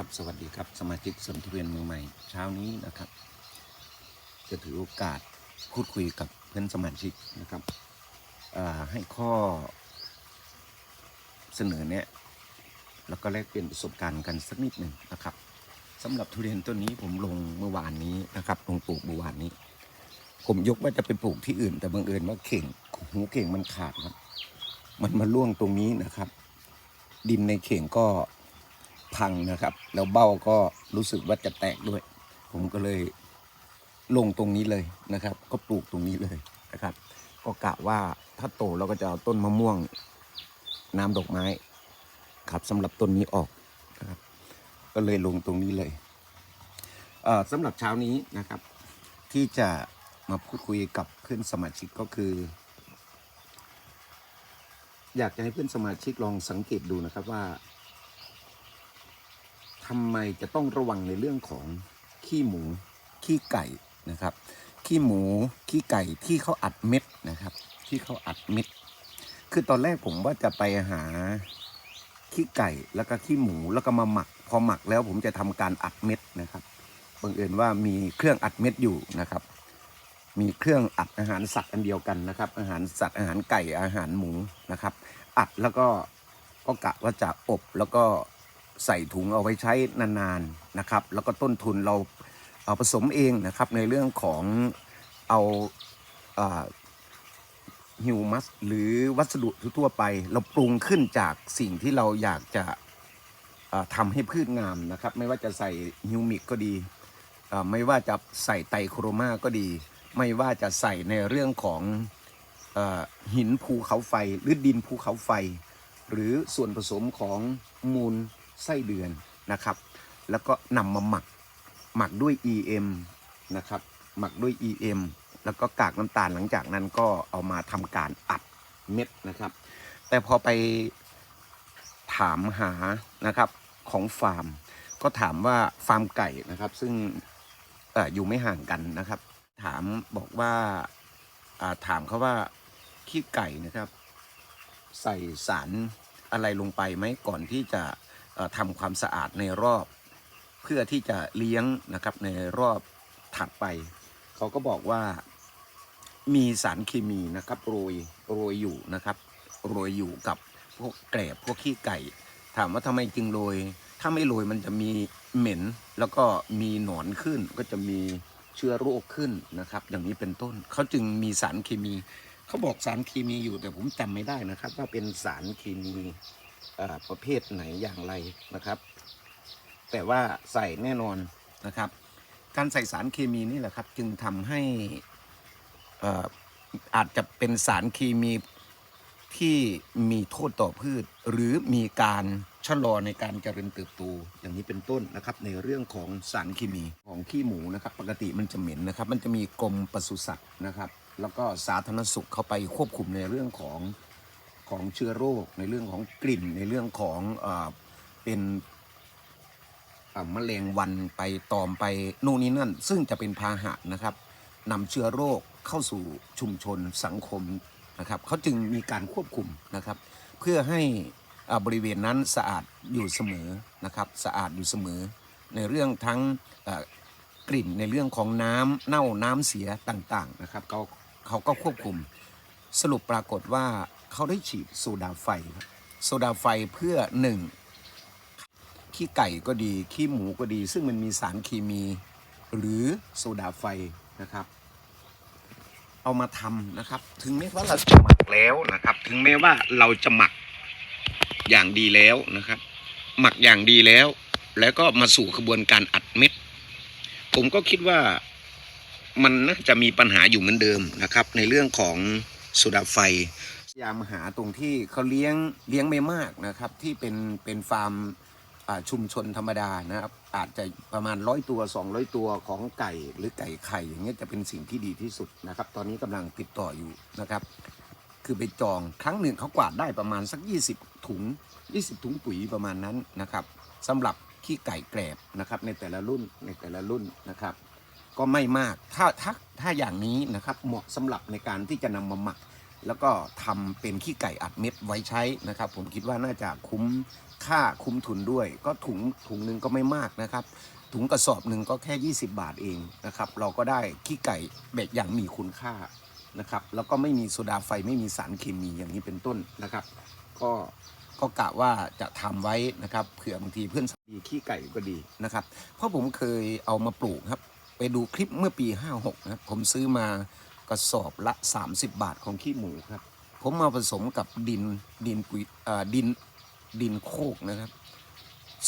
ครับสวัสดีครับสมาชิกสวนทุเรียนมือใหม่เช้านี้นะครับ จะถือโอกาสพูดคุยกับเพื่อนสมาชิกนะครับให้ข้อเสนอแนะแล้วก็แลกเปลี่ยนประสบการณ์กันสักนิดหนึ่งนะครับสำหรับทุเรียนต้นนี้ผมลงเมื่อวานนี้นะครับลงปลูกเมื่อวานนี้ ผมยกว่าจะไปปลูกที่อื่น แต่บังเอิญว่าเข่งหูเข่งมันขาดครับ มันมาล่วงตรงนี้นะครับ ดินในเข่งก็ พังนะครับ แล้วเบ้าก็รู้สึกว่าจะแตกด้วย ผมก็เลยลงตรงนี้เลยนะครับ ก็ปลูกตรงนี้เลยนะครับ ก็กะว่าถ้าโตเราก็จะเอาต้นมะม่วงน้ำดอกไม้ครับสำหรับต้นนี้ออกนะครับ ก็เลยลงตรงนี้เลยเอ่อสำหรับเช้านี้นะครับ ที่จะมาพูดคุยกับเพื่อนสมาชิกก็คือ อยากจะให้เพื่อนสมาชิกลองสังเกตดูนะครับว่า ทำไมจะต้องระวังในเรื่องของขี้หมูขี้ไก่นะครับ ขี้หมูขี้ไก่ที่เขาอัดเม็ดนะครับ ที่เขาอัดเม็ด คือตอนแรกผมว่าจะไปหาขี้ไก่แล้วก็ขี้หมูแล้วก็มาหมัก พอหมักแล้วผมจะทำการอัดเม็ดนะครับบังเอิญว่ามีเครื่องอัดเม็ดอยู่นะครับ มีเครื่องอัดอาหารสัตว์อันเดียวกันนะครับ อาหารสัตว์อาหารไก่อาหารหมูนะครับ อัดแล้วก็ก็กะว่าจะอบแล้วก็ ใส่ถุงเอาไว้ใช้นานๆนะครับ แล้วก็ต้นทุนเราเอาผสมเองนะครับในเรื่องของเอาฮิวมัสหรือวัสดุทั่วไป เราปรุงขึ้นจากสิ่งที่เราอยากจะเอ่อทำให้พืชงามนะครับ ไม่ว่าจะใส่ฮิวมิกก็ดี ไม่ว่าจะใส่ไตรโครมาก็ดี ไม่ว่าจะใส่ในเรื่องของอหินภูเขาไฟ หรือดินภูเขาไฟ หรือส่วนผสมของมูล ไส้เดือนนะครับ แล้วก็นำมาหมักหมักด้วย EM นะครับ หมักด้วย EM แล้วก็กากน้ำตาลหลังจากนั้นก็เอามาทำการอัดเม็ดนะครับ แต่พอไปถามหานะครับของฟาร์ม ก็ถามว่าฟาร์มไก่นะครับ ซึ่งออยู่ไม่ห่างกันนะครับ ถามบอกว่าถามเขาว่าขี้ไก่นะครับ ใส่สารอะไรลงไปไหมก่อนที่จะ ทำความสะอาดในรอบเพื่อที่จะเลี้ยงนะครับในรอบถัดไป เขาก็บอกว่ามีสารเคมีนะครับโรยโรยอยู่นะครับโรยอยู่กับพวกแกลบพวกขี้ไก่ ถามว่าทำไมจึงโรย ถ้าไม่โรยมันจะมีเหม็น แล้วก็มีหนอนขึ้นก็จะมีเชื้อโรคขึ้นนะครับ อย่างนี้เป็นต้นเขาจึงมีสารเคมี เขาบอกสารเคมีอยู่แต่ผมจำไม่ได้นะครับ ว่าเป็นสารเคมี ประเภทไหนอย่างไรนะครับ แต่ว่าใส่แน่นอนนะครับ การใส่สารเคมีนี่แหละครับ จึงทำให้อ่ออาจจะเป็นสารเคมีที่มีโทษต่อพืช หรือมีการชะลอในการเจริญเติบโตอย่างนี้เป็นต้นนะครับ ในเรื่องของสารเคมีของขี้หมูนะครับ ปกติมันจะเหม็นนะครับ มันจะมีกรมปศุสัตว์นะครับ แล้วก็สาธารณสุขเข้าไปควบคุมในเรื่องของ ของเชื้อโรค ในเรื่องของกลิ่นในเรื่องของเอเป็นอ่าแมลงวันไปตอมไปนู่นนี่นั่น ซึ่งจะเป็นพาหะนะครับนำเชื้อโรคเข้าสู่ชุมชนสังคมนะครับเขาจึงมีการควบคุมนะครับ เพื่อให้บริเวณนั้นสะอาดอยู่เสมอนะครับสะอาดอยู่เสมอ ในเรื่องทั้งกลิ่นในเรื่องของน้ำเน่าน้ำเสียต่างๆนะครับเขาเขาก็ควบคุมสรุปปรากฏว่า เขาได้ฉีดโซดาไฟครับโซดาไฟเพื่อหนึ่งขี้ไก่ก็ดีขี้หมูก็ดี ซึ่งมันมีสารเคมีหรือโซดาไฟนะครับ เอามาทำนะครับ ถึงแม้ว่าเราจะหมักแล้วนะครับ ถึงแม้ว่าเราจะหมักอย่างดีแล้วนะครับ หมักอย่างดีแล้ว แล้วก็มาสู่กระบวนการอัดเม็ด ผมก็คิดว่ามันน่าจะมีปัญหาอยู่เหมือนเดิมนะครับ ในเรื่องของโซดาไฟ ยายามหาตรงที่เขาเลี้ยงเลี้ยงไม่มากนะครับ ที่เป็นเป็นฟาร์มชุมชนธรรมดานะครับ อาจจะประมาณร้อยตัว 200 ตัวของไก่หรือไก่ไข่อย่างเงี้ยจะเป็นสิ่งที่ดีที่สุดนะครับ ตอนนี้กำลังติดต่ออยู่นะครับ คือไปจองครั้งหนึ่งเขากวาดได้ประมาณสัก 20 ถุง 20 ถุงปุ๋ยประมาณนั้นนะครับสำหรับขี้ไก่แกรบนะครับในแต่ละรุ่นในแต่ละรุ่นนะครับ ก็ไม่มากถ้าถ้าถ้าอย่างนี้นะครับเหมาะสำหรับในการที่จะนำมาหมัก แล้วก็ทำเป็นขี้ไก่อัดเม็ดไว้ใช้นะครับ ผมคิดว่าน่าจะคุ้มค่าคุ้มทุนด้วย ก็ถุงถุงหนึ่งก็ไม่มากนะครับ ถุงกระสอบหนึ่งก็แค่ 20 บาทเองนะครับ เราก็ได้ขี้ไก่แบบอย่างมีคุณค่านะครับ แล้วก็ไม่มีโซดาไฟไม่มีสารเคมีอย่างนี้เป็นต้นนะครับ ก็ก็กะว่าจะทำไว้นะครับเผื่อบางทีเพื่อนสักดีขี้ไก่ก็ดีนะครับ เพราะผมเคยเอามาปลูกครับ ไปดูคลิปเมื่อปี 56นะครับผมซื้อมา กระสอบละ 30 บาทของขี้หมูครับ ผมมาผสมกับดินดินปุ๋ยดินดินโคกนะครับ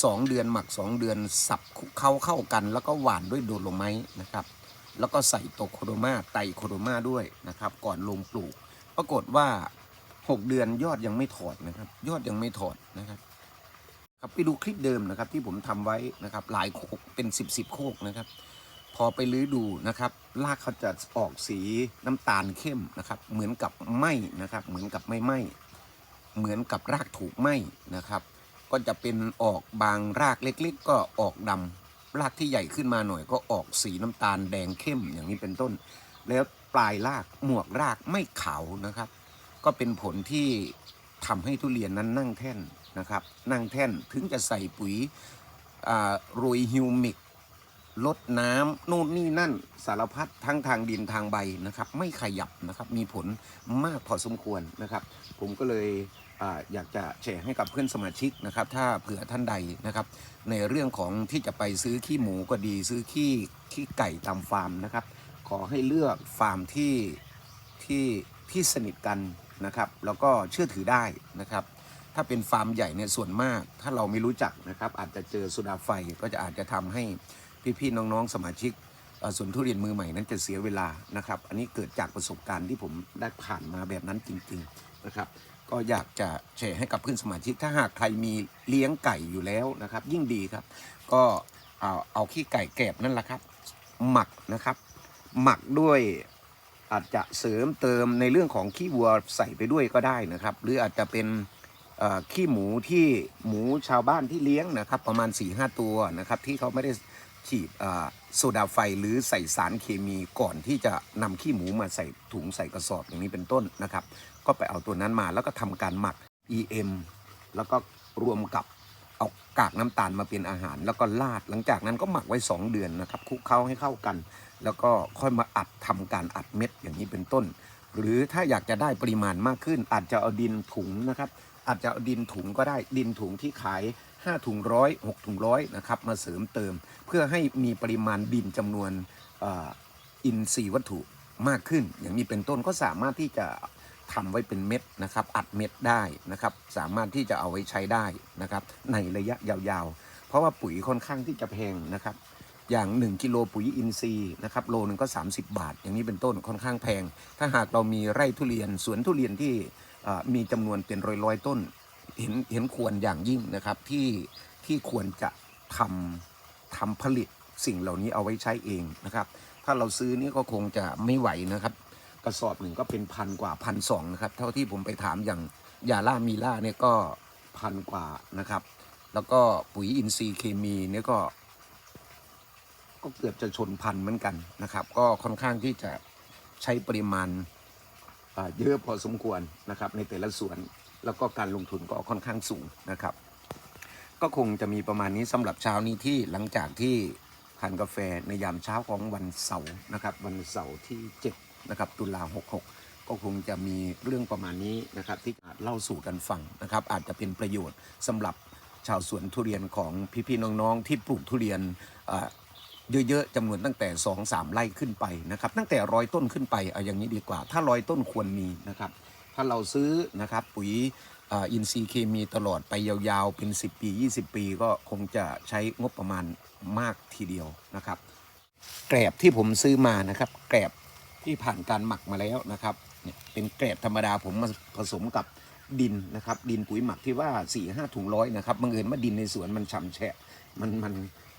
สองเดือนหมักสองเดือนสับเข้าเข้ากัน แล้วก็หวานด้วยโดโลไม้นะครับ แล้วก็ใส่โตโคโดมาไตโคโดมาด้วยนะครับ ก่อนลงปลูก ปรากฏว่า 6 เดือนยอดยังไม่ถอดนะครับ ยอดยังไม่ถอดนะครับ ครับไปดูคลิปเดิมนะครับที่ผมทำไว้นะครับ หลายโคกเป็น 10บสโคกนะครับ พอไปลื้อดูนะครับรากเขาจะออกสีน้ำตาลเข้มนะครับ เหมือนกับไหมนะครับ เหมือนกับไม่ไหมเหมือนกับรากถูกไหมนะครับ ก็จะเป็นออกบางรากเล็กๆ ก็ออกดำรากที่ใหญ่ขึ้นมาหน่อยก็ออกสีน้ำตาลแดงเข้มอย่างนี้เป็นต้น แล้วปลายรากหมวกรากไม่ขาวนะครับ ก็เป็นผลที่ทำให้ทุเรียนนั้นนั่งแท่นนะครับ นั่งแท่นถึงจะใส่ปุ๋ยโรยฮิวมิก ลดน้ำนู่นนี่นั่นสารพัดทั้งทางดินทางใบนะครับ ไม่ขยับนะครับมีผลมากพอสมควรนะครับ ผมก็เลยออยากจะแชร์ให้กับเพื่อนสมาชิกนะครับ ถ้าเผื่อท่านใดนะครับ ในเรื่องของที่จะไปซื้อขี้หมูก็ดี ซื้อขี้ขี้ไก่ตามฟาร์มนะครับ ขอให้เลือกฟาร์มที่ที่ที่สนิทกันนะครับ แล้วก็เชื่อถือได้นะครับ ถ้าเป็นฟาร์มใหญ่เนี่ยส่วนมาก ถ้าเราไม่รู้จักนะครับ อาจจะเจอสุดาไฟก็จะอาจจะทำให้ พี่ๆน้องๆสมาชิกเอ่อสวนทุเรียนมือใหม่นั้นจะเสียเวลานะครับ อันนี้เกิดจากประสบการณ์ที่ผมได้ผ่านมาแบบนั้นจริง ๆนะครับ ก็อยากจะแชร์ให้กับเพื่อนสมาชิก ถ้าหากใครมีเลี้ยงไก่อยู่แล้วนะครับ ยิ่งดีครับ ก็เอาเอาขี้ไก่แกบนั่นแหละครับ หมักนะครับ หมักด้วยอาจจะเสริมเติมในเรื่องของขี้วัวใส่ไปด้วยก็ได้นะครับ หรืออาจจะเป็นขี้หมูที่หมูชาวบ้านที่เลี้ยงนะครับ ประมาณ4ี่หตัวนะครับ ที่เขาไม่ได้ ฉีดโซดาไฟหรือใส่สารเคมีก่อนที่จะนำขี้หมูมาใส่ถุงใส่กระสอบอย่างนี้เป็นต้นนะครับ ก็ไปเอาตัวนั้นมาแล้วก็ทำการหมัก EM แล้วก็รวมกับเอากากน้ำตาลมาเป็นอาหาร แล้วก็ลาดหลังจากนั้นก็หมักไว้ 2 เดือนนะครับคลุกเคล้าให้เข้ากัน แล้วก็ค่อยมาอัดทำการอัดเม็ดอย่างนี้เป็นต้น หรือถ้าอยากจะได้ปริมาณมากขึ้น อาจจะเอาดินถุงนะครับอาจจะเอาดินถุงก็ได้ดินถุงที่ขาย 5ถุงร้อย6ถุงร้อยนะครับมาเสริมเติม เพื่อให้มีปริมาณดินจำนวนอินทรีย์วัตถุมากขึ้น อย่างนี้เป็นต้นก็สามารถที่จะทำไว้เป็นเม็ดนะครับ อัดเม็ดได้นะครับ สามารถที่จะเอาไว้ใช้ได้นะครับ ในระยะยาวๆ เพราะว่าปุ๋ยค่อนข้างที่จะแพงนะครับ อย่าง 1กิโลปุ๋ยอินทรีย์นะครับโลนึงก็ 30 บาท อย่างนี้เป็นต้นค่อนข้างแพง ถ้าหากเรามีไร่ทุเรียนสวนทุเรียนที่มีจำนวนเป็นร้อยๆต้น เห็นเห็นควรอย่างยิ่งนะครับที่ที่ควรจะทำทำผลิตสิ่งเหล่านี้เอาไว้ใช้เองนะครับ ถ้าเราซื้อนี่ก็คงจะไม่ไหวนะครับ กระสอบหนึ่งก็เป็นพันกว่าพันสองนะครับ เท่าที่ผมไปถามอย่างยาล่ามีล่าเนี่ยก็พันกว่านะครับ แล้วก็ปุ๋ยอินทรีย์เคมีเนี่ยก็ ก็เกือบจะชนพันเหมือนกันนะครับ ก็ค่อนข้างที่จะใช้ปริมาณเยอะพอสมควรนะครับในแต่ละสวน แล้วก็การลงทุนก็ค่อนข้างสูงนะครับ ก็คงจะมีประมาณนี้สำหรับเช้านี้ที่หลังจากที่ทานกาแฟในยามเช้าของวันเสาร์นะครับ วันเสาร์ที่7นะครับตุลา66 ก็คงจะมีเรื่องประมาณนี้นะครับที่อาจเล่าสู่กันฟังนะครับ อาจจะเป็นประโยชน์สำหรับชาวสวนทุเรียนของพี่ๆน้องๆ ที่ปลูกทุเรียนเยอะๆจำนวนตั้งแต่ 2 3 ไร่ขึ้นไปนะครับ ตั้งแต่ร้อยต้นขึ้นไปเอาอย่างนี้ดีกว่า ถ้าร้อยต้นควรมีนะครับ ถ้าเราซื้อนะครับปุ๋ยอินทรีย์เคมีตลอดไปยาวๆ เป็น 10 ปี 20 ปีก็คงจะใช้งบประมาณมากทีเดียวนะครับแกลบที่ผมซื้อมานะครับ แกลบที่ผ่านการหมักมาแล้วนะครับเนี่ยเป็นแกลบธรรมดาผมมาผสมกับดินนะครับ ดินปุ๋ยหมักที่ว่า4ี่ห้าถุงร้อยนะครับบังเอิญว่าดินในสวนมันฉ่ำแฉะมันมัน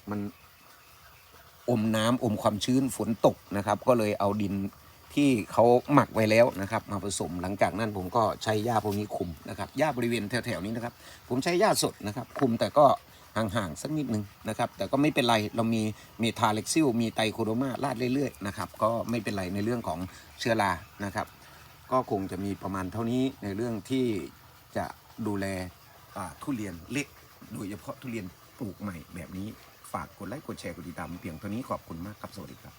มันอมน้ำอมความชื้นฝนตกนะครับ ก็เลยเอาดิน ที่เขาหมักไว้แล้วนะครับ มาผสมหลังจากนั้นผมก็ใช้หญ้าพวกนี้คุมนะครับหญ้าบริเวณแถวๆนี้นะครับ ผมใช้หญ้าสดนะครับ คุมแต่ก็ห่างๆสักนิดนึงนะครับ แต่ก็ไม่เป็นไรเรามีมีทาเล็กซิลมีไตโคโดมาลาดเรื่อยๆนะครับก็ไม่เป็นไรในเรื่องของเชื้อรานะครับ ก็คงจะมีประมาณเท่านี้ในเรื่องที่จะดูแลทุเรียนเล็ก โดยเฉพาะทุเรียนปลูกใหม่แบบนี้ฝากกดไลค์กดแชร์กดติดตามเพียงเท่านี้ขอบคุณมากครับ สวัสดีครับ